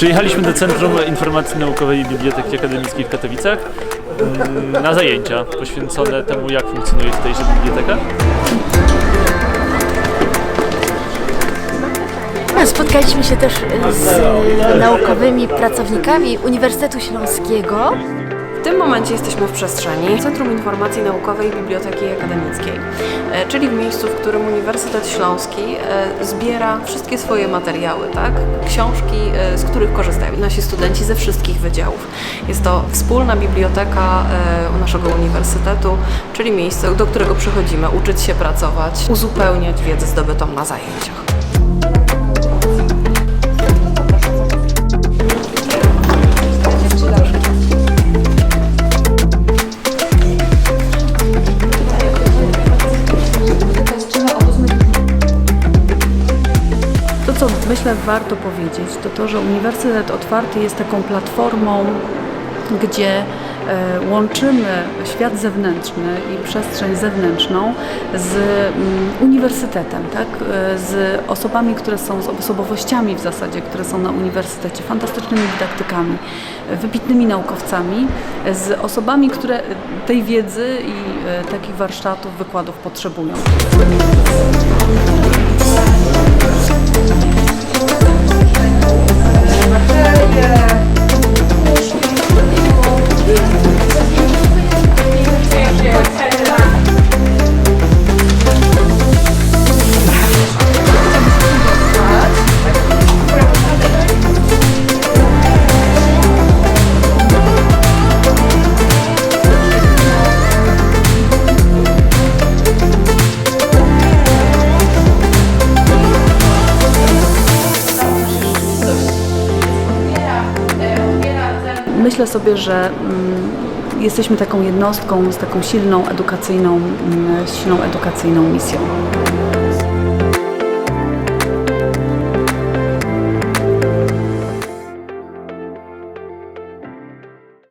Przyjechaliśmy do Centrum Informacji Naukowej Biblioteki Akademickiej w Katowicach mm, na zajęcia poświęcone temu, jak funkcjonuje tutejsza biblioteka. Spotkaliśmy się też z naukowymi pracownikami Uniwersytetu Śląskiego. W tym momencie jesteśmy w przestrzeni Centrum Informacji Naukowej Biblioteki Akademickiej, e, czyli w miejscu, w którym Uniwersytet Śląski e, zbiera wszystkie swoje materiały, tak? książki, e, z których korzystają nasi studenci ze wszystkich wydziałów. Jest to wspólna biblioteka naszego uniwersytetu, czyli miejsce, do którego przychodzimy uczyć się pracować, uzupełniać wiedzę zdobytą na zajęciach. Myślę warto powiedzieć, to to, że Uniwersytet Otwarty jest taką platformą, gdzie e, łączymy świat zewnętrzny i przestrzeń zewnętrzną z mm, uniwersytetem, tak? E, z osobami, które są, z osobowościami w zasadzie, które są na uniwersytecie, fantastycznymi dydaktykami, wybitnymi naukowcami, e, z osobami, które tej wiedzy i takich warsztatów, wykładów potrzebują. Myślę sobie, że mm, jesteśmy taką jednostką z taką silną edukacyjną, mm, silną edukacyjną misją.